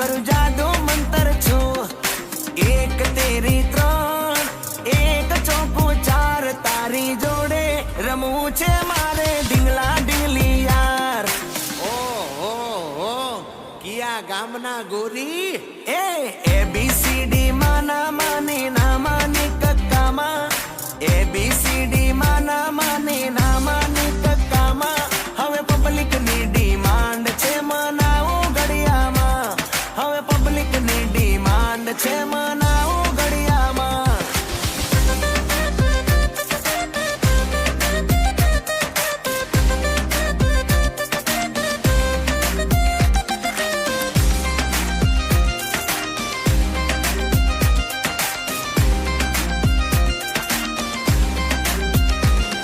કરું જાદુ મંતર છું. એક તેરી ત્રણ એક ચોકો ચાર તારી જોડે રમવું છે મારે ઢીંગલા ઢીંગલી યાર. ઓ હો હો કિયા ગામના ગોરી? એ એબીસી